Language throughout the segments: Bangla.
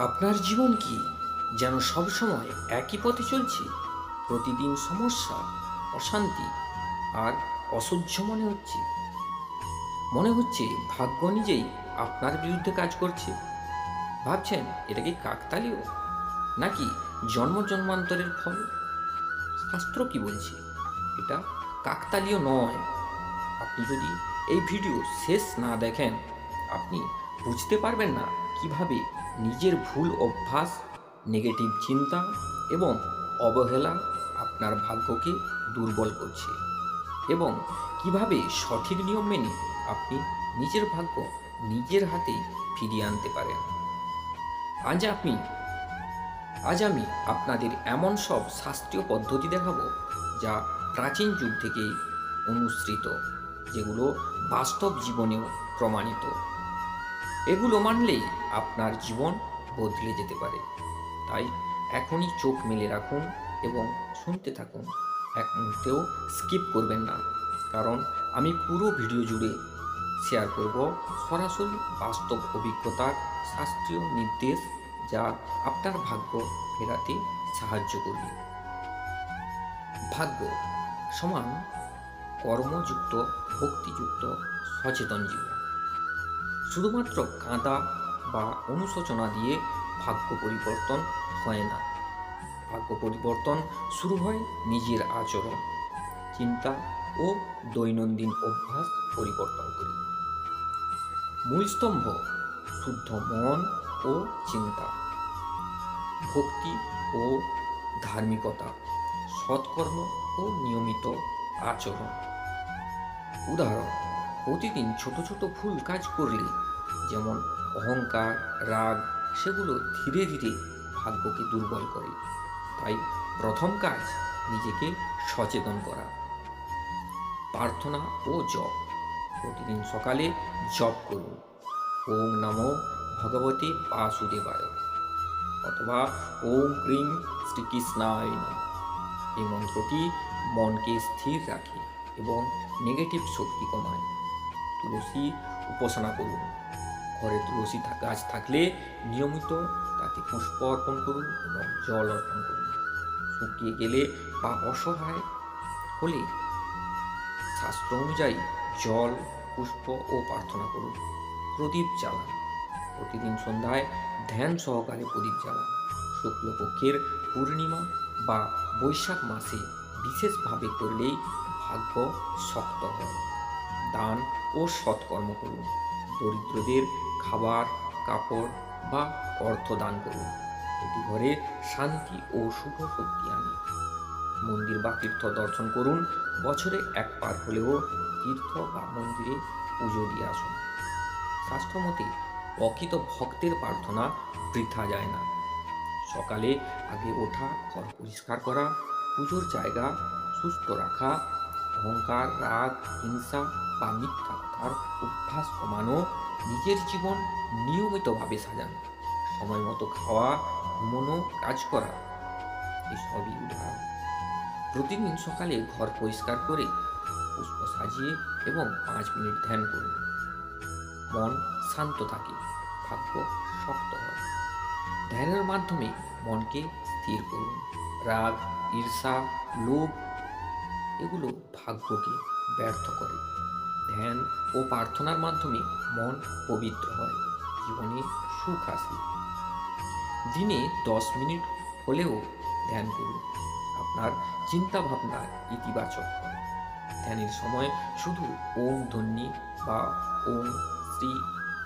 আপনার জীবন কি যেন সবসময় একই পথে চলছে? প্রতিদিন সমস্যা, অশান্তি আর অসহ্য মনে হচ্ছে। মনে হচ্ছে ভাগ্য নিজেই আপনার বিরুদ্ধে কাজ করছে। ভাবছেন এটা কি কাকতালীয়? নাকি জন্ম জন্মান্তরের ফল? শাস্ত্র কি বলছে? এটা কাকতালীয় নয়। আপনি যদি এই ভিডিও শেষ না দেখেন, আপনি বুঝতে পারবেন না কীভাবে নিজের ভুল অভ্যাস নেগেটিভ চিন্তা এবং অবহেলা আপনার ভাগ্যকে দুর্বল করছে এবং কীভাবে সঠিক নিয়ম মেনে আপনি নিজের ভাগ্য নিজের হাতে ফিরিয়ে আনতে পারেন। আজ আপনি আজ আমি আপনাদের এমন সব শাস্ত্রীয় পদ্ধতি দেখাবো যা প্রাচীন যুগ থেকেই অনুসৃত, যেগুলো বাস্তব জীবনেও প্রমাণিত। এগুলো মানলেই আপনার জীবন বদলে যেতে পারে। তাই এখনই চোখ মেলে রাখুন এবং শুনতে থাকুন। এক মুহূর্তেও স্কিপ করবেন না। কারণ আমি পুরো ভিডিও জুড়ে শেয়ার করব সরাসরি বাস্তব অভিজ্ঞতার শাস্ত্রীয় নির্দেশ যা আপনার ভাগ্য ফেরাতে সাহায্য করবে। ভাগ্য সমান কর্মযুক্ত, ভক্তিযুক্ত, সচেতন জীবন। শুধুমাত্র কাঁদা বা অনুশোচনা দিয়ে ভাগ্য পরিবর্তন হয় না। ভাগ্য পরিবর্তন শুরু হয় নিজের আচরণ, চিন্তা ও দৈনন্দিন অভ্যাস পরিবর্তন করে। মূল স্তম্ভ, শুদ্ধ মন ও চিন্তা। ভক্তি ও ধার্মিকতা, সৎকর্ম ও নিয়মিত আচরণ। উদাহরণ প্রতিদিন ছোট ছোট ভুল কাজ করলে, যেমন অহংকার, রাগ, সেগুলো ধীরে ধীরে ভাগ্যকে দুর্বল করে। তাই প্রথম কাজ, নিজেকে সচেতন করা। প্রার্থনা ও জপ। প্রতিদিন সকালে জপ করুন। ওম নমো ভগবতী বাসুদেবায়। অথবা ওম ক্রিম শ্রীকৃষ্ণায় নমঃ। এই মন্ত্রটি মনকে স্থির রাখে এবং নেগেটিভ শক্তি কমায়। তুলসী উপাসনা করুন। ঘরে তুলসী গাছ থাকলে নিয়মিত তাতে পুষ্প অর্পণ করুন এবং জল অর্পণ করুন। শুকিয়ে গেলে বা অসহায় হলে শাস্ত্র অনুযায়ী জল, পুষ্প ও প্রার্থনা করুন। প্রদীপ জ্বালান। প্রতিদিন সন্ধ্যায় ধ্যান সহকারে প্রদীপ জ্বালান। শুক্লপক্ষের পূর্ণিমা বা বৈশাখ মাসে বিশেষভাবে করলেই ভাগ্য শক্ত হয়। দান ও সৎকর্ম করুন। দরিদ্রদের খাবার, কাপড় বা অর্থ দান করুন। এটি ঘরে শান্তি ও শুভ শক্তি আনে। মন্দির বা তীর্থ দর্শন করুন। বছরে একবার হলেও তীর্থ বা মন্দিরে পুজো দিয়ে আসুন। শাস্ত্রমতে প্রকৃত ভক্তের প্রার্থনা বৃথা যায় না। সকালে আগে ওঠা, ঘর পরিষ্কার করা, পুজোর জায়গা সুস্থ রাখা, অহংকার, রাগ, হিংসা বা মিথ্যা কথার অভ্যাস কমানো নিজের জীবন নিয়মিতভাবে সাজানো, সময় মতো খাওয়া, ঘুমোনো, কাজ করা এসবই উদাহরণ। প্রতিদিন সকালে ঘর পরিষ্কার করে পুষ্প সাজিয়ে এবং পাঁচ মিনিট ধ্যান করুন। মন শান্ত থাকে, ভাগ্য শক্ত হয়। ধ্যানের মাধ্যমে মনকে স্থির করুন। রাগ, ঈর্ষা, লোভ, এগুলো ভাগ্যকে ব্যর্থ করে। ধ্যান ও প্রার্থনার মাধ্যমে মন পবিত্র হয়। জীবনে সুখ আসে দিনে দশ মিনিট হলেও ধ্যান করুন। আপনার চিন্তা ভাবনা ইতিবাচক ধ্যানের সময় শুধু ওম ধ্বনি বা ওম শ্রী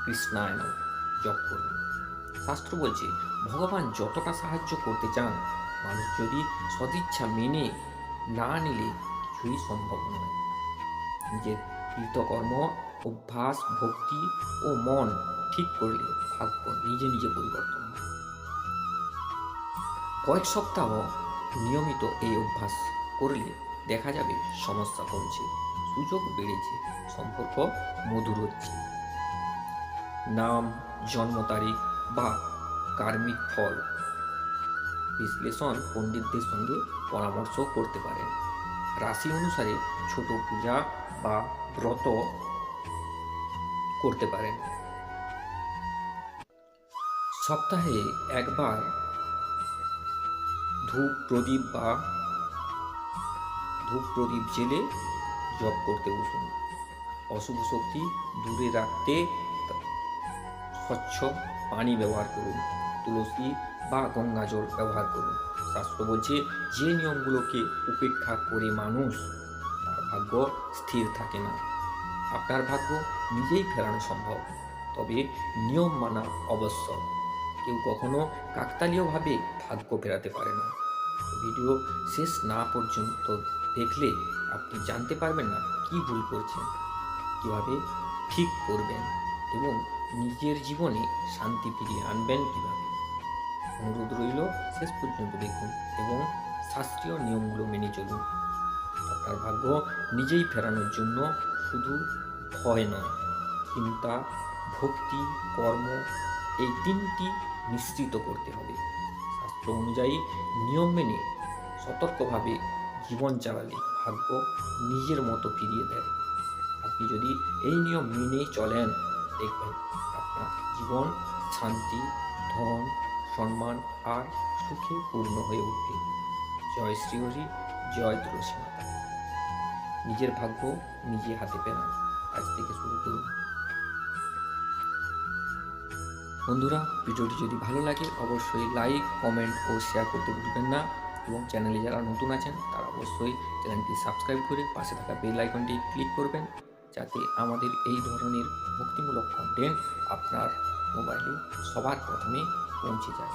কৃষ্ণায়ন জপ করুন। শাস্ত্র বলছে, ভগবান যতটা সাহায্য করতে চান, মানুষ যদি সদিচ্ছা মেনে না নিলে কিছুই সম্ভব নয়। নিজের কৃতকর্ম অভ্যাস, ভক্তি ও মন ঠিক করলে ভাগ্য নিজে নিজে পরিবর্তন কয়েক সপ্তাহ নিয়মিত এই অভ্যাস করলে দেখা যাবে সমস্যা কমছে, সুযোগ বেড়েছে, সম্পর্ক মধুর হচ্ছে। নাম, জন্ম তারিখ বা কার্মিক ফল বিশ্লেষণ পণ্ডিতদের সঙ্গে পরামর্শ করতে পারেন। রাশি অনুসারে ছোট পূজা বা ব্রত করতে পারেন সপ্তাহে একবার ধূপ প্রদীপ বা ধূপ প্রদীপ জেলে জপ করতে বসুন। অশুভ শক্তি দূরে রাখতে স্বচ্ছ পানি ব্যবহার করুন। তুলসী বা গঙ্গা জল ব্যবহার করুন। শাস্ত্র বলছে, যে নিয়মগুলোকে উপেক্ষা করে মানুষ ভাগ্য স্থির থাকে না। আপনার ভাগ্য নিজেই ফেরানো সম্ভব, তবে নিয়ম মানা অবশ্যক। কেউ কখনো কাকতালীয়ভাবে ভাগ্য ফেরাতে পারে না। ভিডিও শেষ না পর্যন্ত দেখলে আপনি জানতে পারবেন না কি ভুল করছেন, কীভাবে ঠিক করবেন এবং নিজের জীবনে শান্তি ফিরিয়ে আনবেন কীভাবে। অনুরোধ রইল, শেষ পর্যন্ত দেখুন এবং শাস্ত্রীয় নিয়মগুলো মেনে চলুন। আপনার ভাগ্য নিজেই ফেরানোর জন্য শুধু ভয় নয়, চিন্তা, ভক্তি, কর্ম, এই তিনটি নিশ্চিত করতে হবে। শাস্ত্র অনুযায়ী নিয়ম মেনে, সতর্কভাবে জীবন চালালে ভাগ্য নিজের মতো ফিরিয়ে দেয়। আপনি যদি এই নিয়ম মেনে চলেন, দেখবেন আপনার জীবন শান্তি, ধন, সম্মান আর সুখে পূর্ণ হয়ে উঠবে। জয় শ্রীহরি জয় তুলসী মাতা। নিজের ভাগ্য নিজে হাতে পেলাম। আজ থেকে শুরু করুন। বন্ধুরা, ভিডিওটি যদি ভালো লাগে, অবশ্যই লাইক কমেন্ট ও শেয়ার করতে ভুলবেন না এবং চ্যানেলে যারা নতুন আছেন, তারা অবশ্যই চ্যানেলটি সাবস্ক্রাইব করে পাশে থাকা বেল আইকনটি ক্লিক করবেন যাতে আমাদের এই ধরনের ভক্তিমূলক কন্টেন্ট আপনার মোবাইলে সবার প্রথমে পৌঁছে যায়।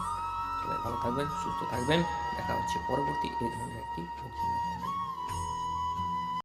সবাই ভালো থাকবেন, সুস্থ থাকবেন। দেখা হচ্ছে পরবর্তী এই ধরনের একটি ভক্তিমূলক content।